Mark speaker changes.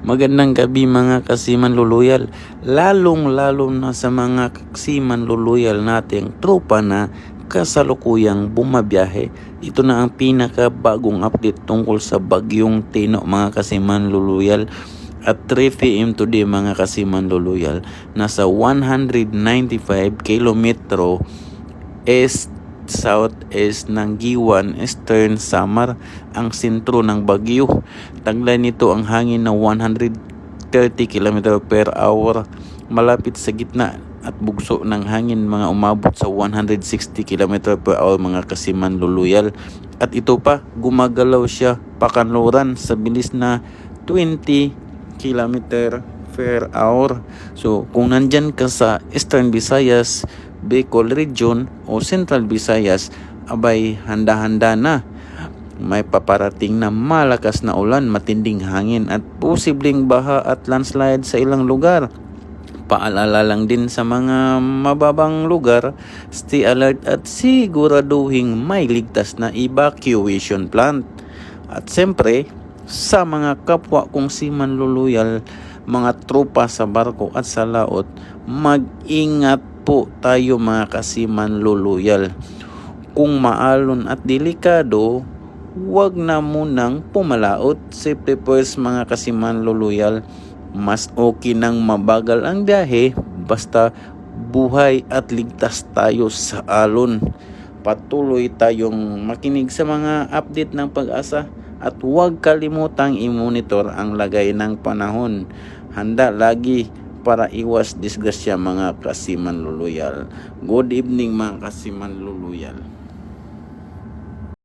Speaker 1: Magandang gabi mga kasiman luluyal. Lalong lalo na sa mga kasiman luluyal nating tropa na kasalukuyang bumabiyahe. Ito na ang pinaka bagong update tungkol sa bagyong Tino mga kasiman luluyal. At 3 p.m. today mga kasiman luluyal, nasa 195 kilometro east southeast ng Giwan, Eastern Samar, ang sentro ng Bagyo. Taglay nito ang hangin na 130 km per hour malapit sa gitna at bugso ng hangin mga umabot sa 160 km per hour mga kasiman luluyal. At ito pa, gumagalaw siya pakanluran sa bilis na 20 km per hour. So, kung nandyan ka sa Eastern Visayas, Bicol Region o Central Visayas, abay handa-handa na. May paparating na malakas na ulan, matinding hangin at posibleng baha at landslide sa ilang lugar. Paalala lang din sa mga mababang lugar, stay alert at siguraduhin may ligtas na evacuation plant. At siyempre, sa mga kapwa kong siman luluyal, mga tropa sa barko at sa laot, mag-ingat po tayo mga kasiman luluyal. Kung maalon at delikado, huwag na munang pumalaot. Safety first mga kasiman luluyal. Mas okay nang mabagal ang biyahe basta buhay at ligtas tayo sa alon. Patuloy tayong makinig sa mga update ng pag-asa at huwag kalimutang i-monitor ang lagay ng panahon. Handa lagi para iwas disgrasya mga kasiman luluyal. Good evening mga kasiman luluyal.